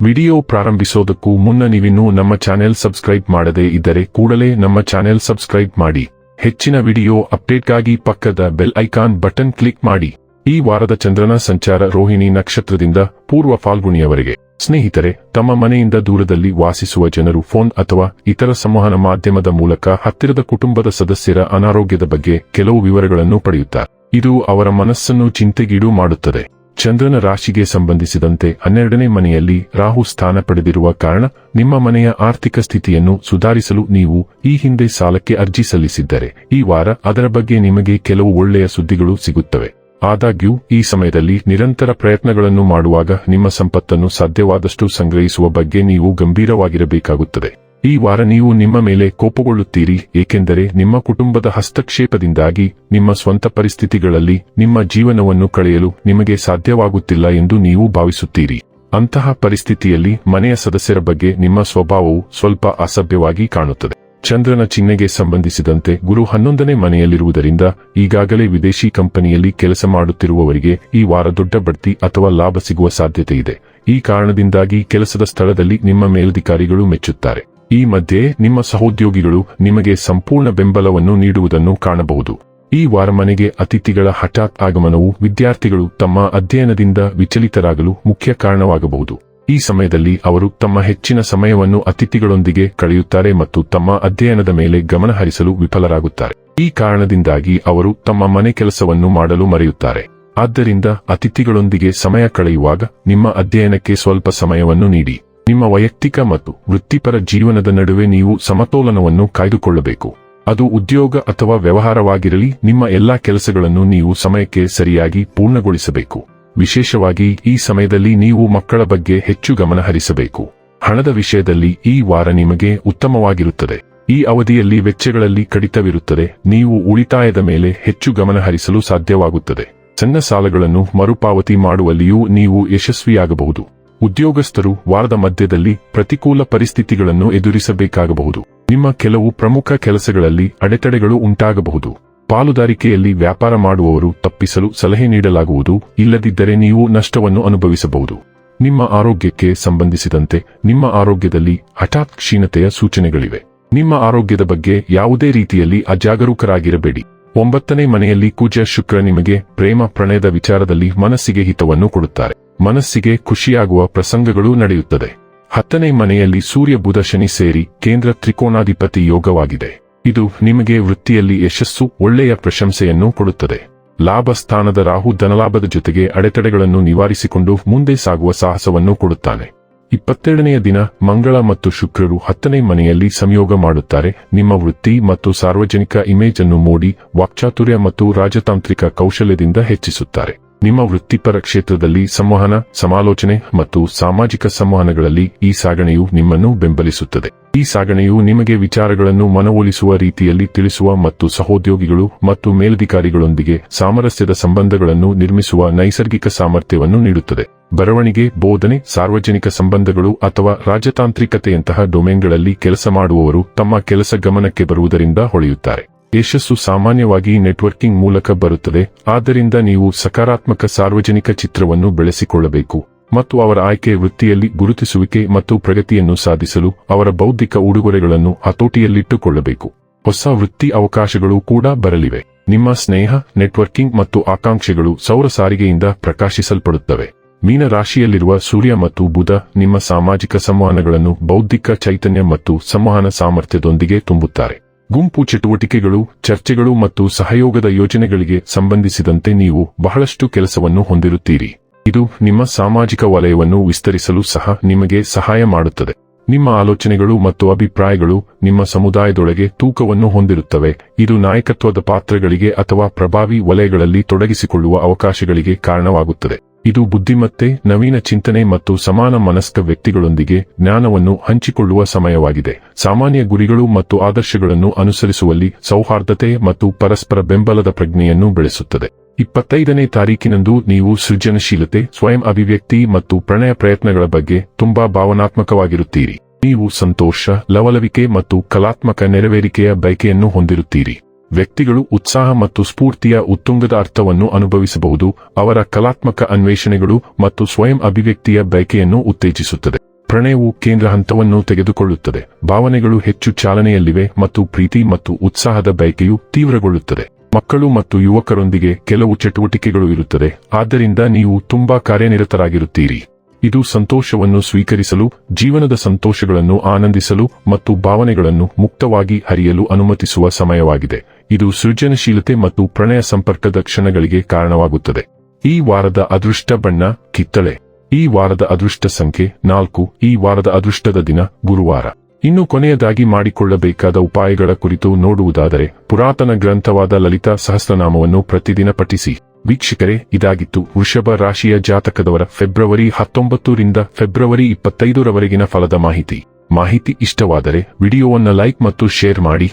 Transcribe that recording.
Video ಪ್ರಾರಂಭಿಸೋದಕ್ಕೂ ಮುನ್ನ ನೀವಿನ್ನೂ ನಮ್ಮ ಚಾನೆಲ್ ಸಬ್ಸ್ಕ್ರೈಬ್ ಮಾಡದೇ ಇದ್ದರೆ ಕೂಡಲೇ ನಮ್ಮ ಚಾನೆಲ್ ಸಬ್ಸ್ಕ್ರೈಬ್ ಮಾಡಿ. ಹೆಚ್ಚಿನ ವಿಡಿಯೋ ಅಪ್ಡೇಟ್ಗಾಗಿ ಪಕ್ಕದ ಬೆಲ್ ಐಕಾನ್ ಬಟನ್ ಕ್ಲಿಕ್ ಮಾಡಿ. ಈ ವಾರದ ಚಂದ್ರನ ಸಂಚಾರ ರೋಹಿಣಿ ನಕ್ಷತ್ರದಿಂದ ಪೂರ್ವ ಫಾಲ್ಗುಣಿಯವರೆಗೆ. ಸ್ನೇಹಿತರೆ, ತಮ್ಮ ಮನೆಯಿಂದ ದೂರದಲ್ಲಿ ವಾಸಿಸುವ ಜನರು ಫೋನ್ ಅಥವಾ ಇತರ ಸಂವಹನ ಮಾಧ್ಯಮದ ಮೂಲಕ ಹತ್ತಿರದ ಕುಟುಂಬದ ಸದಸ್ಯರ ಅನಾರೋಗ್ಯದ ಬಗ್ಗೆ ಕೆಲವು ವಿವರಗಳನ್ನು ಪಡೆಯುತ್ತಾರೆ. ಇದು ಅವರ ಮನಸ್ಸನ್ನು ಚಿಂತೆಗೀಡು ಮಾಡುತ್ತದೆ. ಚಂದ್ರನ ರಾಶಿಗೆ ಸಂಬಂಧಿಸಿದಂತೆ ಹನ್ನೆರಡನೇ ಮನೆಯಲ್ಲಿ ರಾಹು ಸ್ಥಾನ ಪಡೆದಿರುವ ಕಾರಣ ನಿಮ್ಮ ಮನೆಯ ಆರ್ಥಿಕ ಸ್ಥಿತಿಯನ್ನು ಸುಧಾರಿಸಲು ನೀವು ಈ ಹಿಂದೆ ಸಾಲಕ್ಕೆ ಅರ್ಜಿ ಸಲ್ಲಿಸಿದ್ದರೆ ಈ ವಾರ ಅದರ ಬಗ್ಗೆ ನಿಮಗೆ ಕೆಲವು ಒಳ್ಳೆಯ ಸುದ್ದಿಗಳು ಸಿಗುತ್ತವೆ. ಆದಾಗ್ಯೂ, ಈ ಸಮಯದಲ್ಲಿ ನಿರಂತರ ಪ್ರಯತ್ನಗಳನ್ನು ಮಾಡುವಾಗ ನಿಮ್ಮ ಸಂಪತ್ತನ್ನು ಸಾಧ್ಯವಾದಷ್ಟು ಸಂಗ್ರಹಿಸುವ ಬಗ್ಗೆ ನೀವು ಗಂಭೀರವಾಗಿರಬೇಕಾಗುತ್ತದೆ. ಈ ವಾರ ನೀವು ನಿಮ್ಮ ಮೇಲೆ ಕೋಪಗೊಳ್ಳುತ್ತೀರಿ, ಏಕೆಂದರೆ ನಿಮ್ಮ ಕುಟುಂಬದ ಹಸ್ತಕ್ಷೇಪದಿಂದಾಗಿ ನಿಮ್ಮ ಸ್ವಂತ ಪರಿಸ್ಥಿತಿಗಳಲ್ಲಿ ನಿಮ್ಮ ಜೀವನವನ್ನು ಕಳೆಯಲು ನಿಮಗೆ ಸಾಧ್ಯವಾಗುತ್ತಿಲ್ಲ ಎಂದು ನೀವು ಭಾವಿಸುತ್ತೀರಿ. ಅಂತಹ ಪರಿಸ್ಥಿತಿಯಲ್ಲಿ ಮನೆಯ ಸದಸ್ಯರ ಬಗ್ಗೆ ನಿಮ್ಮ ಸ್ವಭಾವವು ಸ್ವಲ್ಪ ಅಸಭ್ಯವಾಗಿ ಕಾಣುತ್ತದೆ. ಚಂದ್ರನ ಚಿಹ್ನೆಗೆ ಸಂಬಂಧಿಸಿದಂತೆ ಗುರು ಹನ್ನೊಂದನೇ ಮನೆಯಲ್ಲಿರುವುದರಿಂದ ಈಗಾಗಲೇ ವಿದೇಶಿ ಕಂಪನಿಯಲ್ಲಿ ಕೆಲಸ ಮಾಡುತ್ತಿರುವವರಿಗೆ ಈ ವಾರ ದೊಡ್ಡ ಬಡ್ತಿ ಅಥವಾ ಲಾಭ ಸಿಗುವ ಸಾಧ್ಯತೆ ಇದೆ ಈ ಕಾರಣದಿಂದಾಗಿ ಕೆಲಸದ ಸ್ಥಳದಲ್ಲಿ ನಿಮ್ಮ ಮೇಲಧಿಕಾರಿಗಳು ಮೆಚ್ಚುತ್ತಾರೆ. ಈ ಮಧ್ಯೆ ನಿಮ್ಮ ಸಹೋದ್ಯೋಗಿಗಳು ನಿಮಗೆ ಸಂಪೂರ್ಣ ಬೆಂಬಲವನ್ನು ನೀಡುವುದನ್ನು ಕಾಣಬಹುದು. ಈ ವಾರ ಮನೆಗೆ ಅತಿಥಿಗಳ ಹಠಾತ್ ಆಗಮನವು ವಿದ್ಯಾರ್ಥಿಗಳು ತಮ್ಮ ಅಧ್ಯಯನದಿಂದ ವಿಚಲಿತರಾಗಲು ಮುಖ್ಯ ಕಾರಣವಾಗಬಹುದು. ಈ ಸಮಯದಲ್ಲಿ ಅವರು ತಮ್ಮ ಹೆಚ್ಚಿನ ಸಮಯವನ್ನು ಅತಿಥಿಗಳೊಂದಿಗೆ ಕಳೆಯುತ್ತಾರೆ ಮತ್ತು ತಮ್ಮ ಅಧ್ಯಯನದ ಮೇಲೆ ಗಮನ ಹರಿಸಲು ವಿಫಲರಾಗುತ್ತಾರೆ. ಈ ಕಾರಣದಿಂದಾಗಿ ಅವರು ತಮ್ಮ ಮನೆ ಕೆಲಸವನ್ನು ಮಾಡಲು ಮರೆಯುತ್ತಾರೆ. ಆದ್ದರಿಂದ ಅತಿಥಿಗಳೊಂದಿಗೆ ಸಮಯ ಕಳೆಯುವಾಗ ನಿಮ್ಮ ಅಧ್ಯಯನಕ್ಕೆ ಸ್ವಲ್ಪ ಸಮಯವನ್ನು ನೀಡಿ. ನಿಮ್ಮ ವೈಯಕ್ತಿಕ ಮತ್ತು ವೃತ್ತಿಪರ ಜೀವನದ ನಡುವೆ ನೀವು ಸಮತೋಲನವನ್ನು ಕಾಯ್ದುಕೊಳ್ಳಬೇಕು. ಅದು ಉದ್ಯೋಗ ಅಥವಾ ವ್ಯವಹಾರವಾಗಿರಲಿ, ನಿಮ್ಮ ಎಲ್ಲಾ ಕೆಲಸಗಳನ್ನು ನೀವು ಸಮಯಕ್ಕೆ ಸರಿಯಾಗಿ ಪೂರ್ಣಗೊಳಿಸಬೇಕು. ವಿಶೇಷವಾಗಿ ಈ ಸಮಯದಲ್ಲಿ ನೀವು ಮಕ್ಕಳ ಬಗ್ಗೆ ಹೆಚ್ಚು ಗಮನ ಹರಿಸಬೇಕು. ಹಣದ ವಿಷಯದಲ್ಲಿ ಈ ವಾರ ನಿಮಗೆ ಉತ್ತಮವಾಗಿರುತ್ತದೆ. ಈ ಅವಧಿಯಲ್ಲಿ ವೆಚ್ಚಗಳಲ್ಲಿ ಕಡಿತವಿರುತ್ತದೆ. ನೀವು ಉಳಿತಾಯದ ಮೇಲೆ ಹೆಚ್ಚು ಗಮನ ಹರಿಸಲು ಸಾಧ್ಯವಾಗುತ್ತದೆ. ಸಣ್ಣ ಸಾಲಗಳನ್ನು ಮರುಪಾವತಿ ಮಾಡುವಲ್ಲಿಯೂ ನೀವು ಯಶಸ್ವಿಯಾಗಬಹುದು. ಉದ್ಯೋಗಸ್ಥರು ವಾರದ ಮಧ್ಯದಲ್ಲಿ ಪ್ರತಿಕೂಲ ಪರಿಸ್ಥಿತಿಗಳನ್ನು ಎದುರಿಸಬೇಕಾಗಬಹುದು. ನಿಮ್ಮ ಕೆಲವು ಪ್ರಮುಖ ಕೆಲಸಗಳಲ್ಲಿ ಅಡೆತಡೆಗಳು ಉಂಟಾಗಬಹುದು. ಪಾಲುದಾರಿಕೆಯಲ್ಲಿ ವ್ಯಾಪಾರ ಮಾಡುವವರು ತಪ್ಪಿಸಲು ಸಲಹೆ ನೀಡಲಾಗುವುದು, ಇಲ್ಲದಿದ್ದರೆ ನೀವು ನಷ್ಟವನ್ನು ಅನುಭವಿಸಬಹುದು. ನಿಮ್ಮ ಆರೋಗ್ಯಕ್ಕೆ ಸಂಬಂಧಿಸಿದಂತೆ ನಿಮ್ಮ ಆರೋಗ್ಯದಲ್ಲಿ ಹಠಾತ್ ಕ್ಷೀಣತೆಯ ಸೂಚನೆಗಳಿವೆ. ನಿಮ್ಮ ಆರೋಗ್ಯದ ಬಗ್ಗೆ ಯಾವುದೇ ರೀತಿಯಲ್ಲಿ ಅಜಾಗರೂಕರಾಗಿರಬೇಡಿ. ಒಂಬತ್ತನೇ ಮನೆಯಲ್ಲಿ ಕುಜ ಶುಕ್ರ ನಿಮಗೆ ಪ್ರೇಮ ಪ್ರಣಯದ ವಿಚಾರದಲ್ಲಿ ಮನಸ್ಸಿಗೆ ಹಿತವನ್ನು ಕೊಡುತ್ತಾರೆ. ಮನಸ್ಸಿಗೆ ಖುಷಿಯಾಗುವ ಪ್ರಸಂಗಗಳು ನಡೆಯುತ್ತದೆ. ಹತ್ತನೇ ಮನೆಯಲ್ಲಿ ಸೂರ್ಯ ಬುಧ ಶನಿ ಸೇರಿ ಕೇಂದ್ರ ತ್ರಿಕೋಣಾಧಿಪತಿ ಯೋಗವಾಗಿದೆ. ಇದು ನಿಮಗೆ ವೃತ್ತಿಯಲ್ಲಿ ಯಶಸ್ಸು, ಒಳ್ಳೆಯ ಪ್ರಶಂಸೆಯನ್ನು ಕೊಡುತ್ತದೆ. ಲಾಭ ಸ್ಥಾನದ ರಾಹು ಧನಲಾಭದ ಜೊತೆಗೆ ಅಡೆತಡೆಗಳನ್ನು ನಿವಾರಿಸಿಕೊಂಡು ಮುಂದೆ ಸಾಗುವ ಸಾಹಸವನ್ನು ಕೊಡುತ್ತಾನೆ. ಇಪ್ಪತ್ತೆರಡನೆಯ ದಿನ ಮಂಗಳ ಮತ್ತು ಶುಕ್ರರು ಹತ್ತನೇ ಮನೆಯಲ್ಲಿ ಸಂಯೋಗ ಮಾಡುತ್ತಾರೆ. ನಿಮ್ಮ ವೃತ್ತಿ ಮತ್ತು ಸಾರ್ವಜನಿಕ ಇಮೇಜ್ ಅನ್ನು ಮೂಡಿ ವಾಕ್ಚಾತುರ್ಯ ಮತ್ತು ರಾಜತಾಂತ್ರಿಕ ಕೌಶಲ್ಯದಿಂದ ಹೆಚ್ಚಿಸುತ್ತಾರೆ. ನಿಮ್ಮ ವೃತ್ತಿಪರ ಕ್ಷೇತ್ರದಲ್ಲಿ ಸಂವಹನ, ಸಮಾಲೋಚನೆ ಮತ್ತು ಸಾಮಾಜಿಕ ಸಂವಹನಗಳಲ್ಲಿ ಈ ಸಾಗಣೆಯು ನಿಮ್ಮನ್ನು ಬೆಂಬಲಿಸುತ್ತದೆ. ಈ ಸಾಗಣೆಯು ನಿಮಗೆ ವಿಚಾರಗಳನ್ನು ಮನವೊಲಿಸುವ ರೀತಿಯಲ್ಲಿ ತಿಳಿಸುವ ಮತ್ತು ಸಹೋದ್ಯೋಗಿಗಳು ಮತ್ತು ಮೇಲಧಿಕಾರಿಗಳೊಂದಿಗೆ ಸಾಮರಸ್ಯದ ಸಂಬಂಧಗಳನ್ನು ನಿರ್ಮಿಸುವ ನೈಸರ್ಗಿಕ ಸಾಮರ್ಥ್ಯವನ್ನು ನೀಡುತ್ತದೆ. ಬರವಣಿಗೆ, ಬೋಧನೆ, ಸಾರ್ವಜನಿಕ ಸಂಬಂಧಗಳು ಅಥವಾ ರಾಜತಾಂತ್ರಿಕತೆಯಂತಹ ಡೊಮೇನ್ಗಳಲ್ಲಿ ಕೆಲಸ ಮಾಡುವವರು ತಮ್ಮ ಕೆಲಸ ಗಮನಕ್ಕೆ ಬರುವುದರಿಂದ ಹೊಳೆಯುತ್ತಾರೆ. ಯಶಸ್ಸು ಸಾಮಾನ್ಯವಾಗಿ ನೆಟ್ವರ್ಕಿಂಗ್ ಮೂಲಕ ಬರುತ್ತದೆ, ಆದ್ದರಿಂದ ನೀವು ಸಕಾರಾತ್ಮಕ ಸಾರ್ವಜನಿಕ ಚಿತ್ರವನ್ನು ಬೆಳೆಸಿಕೊಳ್ಳಬೇಕು ಮತ್ತು ಅವರ ಆಯ್ಕೆ ವೃತ್ತಿಯಲ್ಲಿ ಗುರುತಿಸುವಿಕೆ ಮತ್ತು ಪ್ರಗತಿಯನ್ನು ಸಾಧಿಸಲು ಅವರ ಬೌದ್ಧಿಕ ಉಡುಗೊರೆಗಳನ್ನು ಹತೋಟಿಯಲ್ಲಿಟ್ಟುಕೊಳ್ಳಬೇಕು. ಹೊಸ ವೃತ್ತಿ ಅವಕಾಶಗಳು ಕೂಡ ಬರಲಿವೆ. ನಿಮ್ಮ ಸ್ನೇಹ ನೆಟ್ವರ್ಕಿಂಗ್ ಮತ್ತು ಆಕಾಂಕ್ಷೆಗಳು ಸೌರ ಸಾರಿಗೆಯಿಂದ ಪ್ರಕಾಶಿಸಲ್ಪಡುತ್ತವೆ. ಮೀನ ರಾಶಿಯಲ್ಲಿರುವ ಸೂರ್ಯ ಮತ್ತು ಬುಧ ನಿಮ್ಮ ಸಾಮಾಜಿಕ ಸಂವಹನಗಳನ್ನು ಬೌದ್ಧಿಕ ಚೈತನ್ಯ ಮತ್ತು ಸಂವಹನ ಸಾಮರ್ಥ್ಯದೊಂದಿಗೆ ತುಂಬುತ್ತಾರೆ. ಗುಂಪು ಚಟುವಟಿಕೆಗಳು, ಚರ್ಚೆಗಳು ಮತ್ತು ಸಹಯೋಗದ ಯೋಜನೆಗಳಿಗೆ ಸಂಬಂಧಿಸಿದಂತೆ ನೀವು ಬಹಳಷ್ಟು ಕೆಲಸವನ್ನು ಹೊಂದಿರುತ್ತೀರಿ. ಇದು ನಿಮ್ಮ ಸಾಮಾಜಿಕ ವಲಯವನ್ನು ವಿಸ್ತರಿಸಲು ಸಹ ನಿಮಗೆ ಸಹಾಯ ಮಾಡುತ್ತದೆ. ನಿಮ್ಮ ಆಲೋಚನೆಗಳು ಮತ್ತು ಅಭಿಪ್ರಾಯಗಳು ನಿಮ್ಮ ಸಮುದಾಯದೊಳಗೆ ತೂಕವನ್ನು ಹೊಂದಿರುತ್ತವೆ. ಇದು ನಾಯಕತ್ವದ ಪಾತ್ರಗಳಿಗೆ ಅಥವಾ ಪ್ರಭಾವಿ ವಲಯಗಳಲ್ಲಿ ತೊಡಗಿಸಿಕೊಳ್ಳುವ ಅವಕಾಶಗಳಿಗೆ ಕಾರಣವಾಗುತ್ತದೆ. ಇದು ಬುದ್ಧಿಮತ್ತೆ, ನವೀನ ಚಿಂತನೆ ಮತ್ತು ಸಮಾನ ಮನಸ್ಕ ವ್ಯಕ್ತಿಗಳೊಂದಿಗೆ ಜ್ಞಾನವನ್ನು ಹಂಚಿಕೊಳ್ಳುವ ಸಮಯವಾಗಿದೆ. ಸಾಮಾನ್ಯ ಗುರಿಗಳು ಮತ್ತು ಆದರ್ಶಗಳನ್ನು ಅನುಸರಿಸುವಲ್ಲಿ ಸೌಹಾರ್ದತೆ ಮತ್ತು ಪರಸ್ಪರ ಬೆಂಬಲದ ಪ್ರಜ್ಞೆಯನ್ನು ಬೆಳೆಸುತ್ತದೆ. ಇಪ್ಪತ್ತೈದನೇ ತಾರೀಕಿನಂದು ನೀವು ಸೃಜನಶೀಲತೆ, ಸ್ವಯಂ ಅಭಿವ್ಯಕ್ತಿ ಮತ್ತು ಪ್ರಣಯ ಪ್ರಯತ್ನಗಳ ಬಗ್ಗೆ ತುಂಬಾ ಭಾವನಾತ್ಮಕವಾಗಿರುತ್ತೀರಿ. ನೀವು ಸಂತೋಷ, ಲವಲವಿಕೆ ಮತ್ತು ಕಲಾತ್ಮಕ ನೆರವೇರಿಕೆಯ ಬಯಕೆಯನ್ನು ಹೊಂದಿರುತ್ತೀರಿ. ವ್ಯಕ್ತಿಗಳು ಉತ್ಸಾಹ ಮತ್ತು ಸ್ಫೂರ್ತಿಯ ಉತ್ತುಂಗದ ಅರ್ಥವನ್ನು ಅನುಭವಿಸಬಹುದು, ಅವರ ಕಲಾತ್ಮಕ ಅನ್ವೇಷಣೆಗಳು ಮತ್ತು ಸ್ವಯಂ ಅಭಿವ್ಯಕ್ತಿಯ ಬಯಕೆಯನ್ನು ಉತ್ತೇಜಿಸುತ್ತದೆ. ಪ್ರಣಯವು ಕೇಂದ್ರ ಹಂತವನ್ನು ತೆಗೆದುಕೊಳ್ಳುತ್ತದೆ, ಭಾವನೆಗಳು ಹೆಚ್ಚು ಚಾಲನೆಯಲ್ಲಿವೆ ಮತ್ತು ಪ್ರೀತಿ ಮತ್ತು ಉತ್ಸಾಹದ ಬಯಕೆಯು ತೀವ್ರಗೊಳ್ಳುತ್ತದೆ. ಮಕ್ಕಳು ಮತ್ತು ಯುವಕರೊಂದಿಗೆ ಕೆಲವು ಚಟುವಟಿಕೆಗಳು ಇರುತ್ತದೆ, ಆದ್ದರಿಂದ ನೀವು ತುಂಬಾ ಕಾರ್ಯನಿರತರಾಗಿರುತ್ತೀರಿ. ಇದು ಸಂತೋಷವನ್ನು ಸ್ವೀಕರಿಸಲು, ಜೀವನದ ಸಂತೋಷಗಳನ್ನು ಆನಂದಿಸಲು ಮತ್ತು ಭಾವನೆಗಳನ್ನು ಮುಕ್ತವಾಗಿ ಹರಿಯಲು ಅನುಮತಿಸುವ ಸಮಯವಾಗಿದೆ. ಇದು ಸೃಜನಶೀಲತೆ ಮತ್ತು ಪ್ರಣಯ ಸಂಪರ್ಕದ ಕ್ಷಣಗಳಿಗೆ ಕಾರಣವಾಗುತ್ತದೆ. ಈ ವಾರದ ಅದೃಷ್ಟ ಬಣ್ಣ, ಕಿತ್ತಳೆ. ಈ ವಾರದ ಅದೃಷ್ಟ ಸಂಖ್ಯೆ ನಾಲ್ಕು. ಈ ವಾರದ ಅದೃಷ್ಟದ ದಿನ, ಗುರುವಾರ. ಇನ್ನು ಕೊನೆಯದಾಗಿ ಮಾಡಿಕೊಳ್ಳಬೇಕಾದ ಉಪಾಯಗಳ ಕುರಿತು ನೋಡುವುದಾದರೆ, ಪುರಾತನ ಗ್ರಂಥವಾದ ಲಲಿತಾ ಸಹಸ್ರನಾಮವನ್ನು ಪ್ರತಿದಿನ ಪಠಿಸಿ. ವೀಕ್ಷಕರೇ, ಇದಾಗಿತ್ತು ವೃಷಭ ರಾಶಿಯ ಜಾತಕದವರ ಫೆಬ್ರವರಿ ಹತ್ತೊಂಬತ್ತರಿಂದ ಫೆಬ್ರವರಿ ಇಪ್ಪತ್ತೈದರವರೆಗಿನ ಫಲದ ಮಾಹಿತಿ. ಮಾಹಿತಿ ಇಷ್ಟವಾದರೆ ವಿಡಿಯೋವನ್ನು ಲೈಕ್ ಮತ್ತು ಶೇರ್ ಮಾಡಿ.